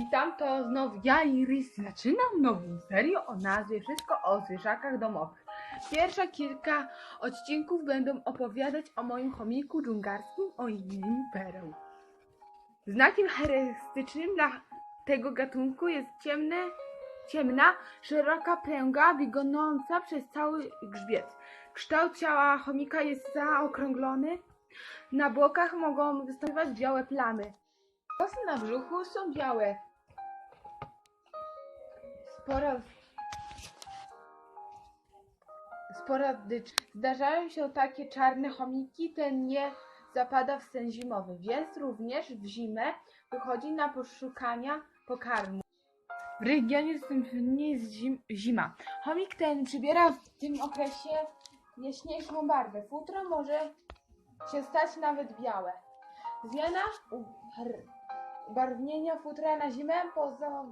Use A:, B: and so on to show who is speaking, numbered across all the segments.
A: Witam, to znowu ja i Rys. Zaczynam nową serię o nazwie Wszystko o zwierzakach domowych. Pierwsze kilka odcinków będą opowiadać o moim chomiku dżungarskim o imieniu Pereł. Znakiem charakterystycznym dla tego gatunku jest ciemne, ciemna, szeroka pręga wygonąca przez cały grzbiet. Kształt ciała chomika jest zaokrąglony. Na bokach mogą występować białe plamy. Włosy na brzuchu są białe. Spora... Sporadycznie. Zdarzają się takie czarne chomiki, ten nie zapada w sen zimowy, więc również w zimę wychodzi na poszukania pokarmu. W regionie nie jest zim, zima. Chomik ten przybiera w tym okresie jaśniejszą barwę. Futro może się stać nawet białe. Zmiana bar- barwnienia futra na zimę poza,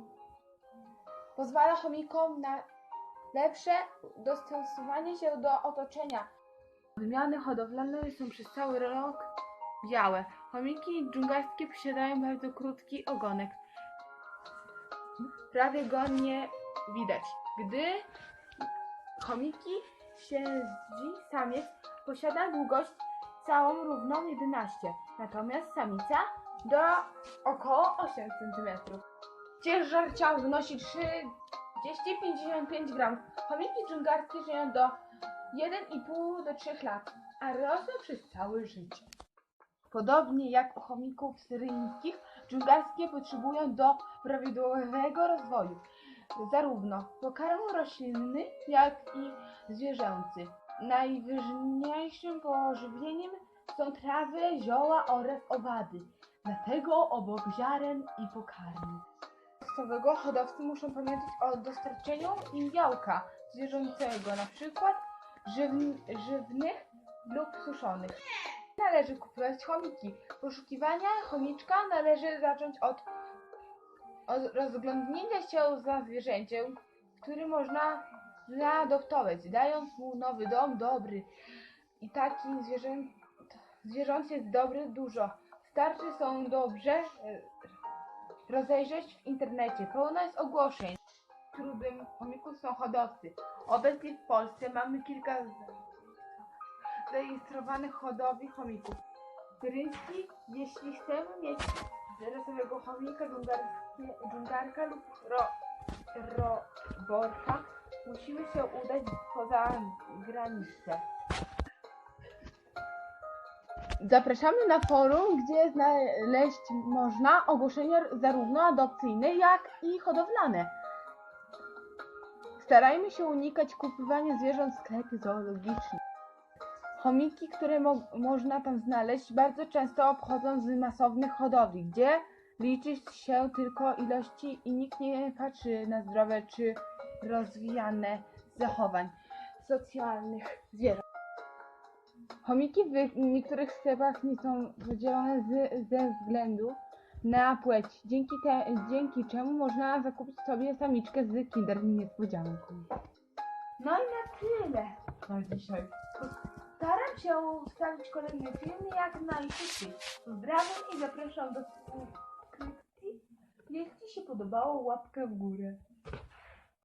A: pozwala chomikom na lepsze dostosowanie się do otoczenia. Odmiany hodowlane są przez cały rok białe. Chomiki dżungarskie posiadają bardzo krótki ogonek. Prawie go nie widać. Gdy chomiki siedzi, samiec posiada długość całą równą 11, natomiast samica do około 8 cm. Ciężar ciała wynosi 30-55 gramów. Chomiki dżungarskie żyją do 1,5 do 3 lat, a rosną przez całe życie. Podobnie jak u chomików syryjskich, dżungarskie potrzebują do prawidłowego rozwoju zarówno pokarmu roślinny, jak i zwierzęcy. Najważniejszym pożywieniem są trawy, zioła oraz owady. Dlatego obok ziaren i pokarmu. Podstawowego hodowcy muszą pamiętać o dostarczeniu im białka zwierzęcego, na przykład żywn- żywnych lub suszonych. Należy kupować chomiki. Poszukiwania chomiczka należy zacząć od od rozglądnięcia się za zwierzęciem, który można zaadoptować, dając mu nowy dom dobry. I takich zwierzę... zwierząt jest dobry dużo. Starczy są dobrze e, rozejrzeć w internecie. Pełno jest ogłoszeń. Trudem chomików są hodowcy. Obecnie w Polsce mamy kilka zarejestrowanych hodowli chomików. Ryski, jeśli chcemy mieć rasowego chomika, dżungarka lub ro, roborka, musimy się udać poza granicę. Zapraszamy na forum, gdzie znaleźć można ogłoszenia zarówno adopcyjne, jak i hodowlane. Starajmy się unikać kupowania zwierząt w sklepie zoologicznym. Chomiki, które mo można tam znaleźć, bardzo często obchodzą z masownych hodowli, gdzie liczy się tylko ilości i nikt nie patrzy na zdrowe czy rozwijane zachowań socjalnych zwierząt. Chomiki w niektórych sklepach nie są podzielone z, ze względu na płeć, dzięki, te, dzięki czemu można zakupić sobie samiczkę z kinder niespodzianką. No i na tyle na dzisiaj. Staram się wstawić kolejne filmy jak najszybciej. Pozdrawiam i zapraszam do subskrypcji. Jeśli Ci się podobało, łapkę w górę.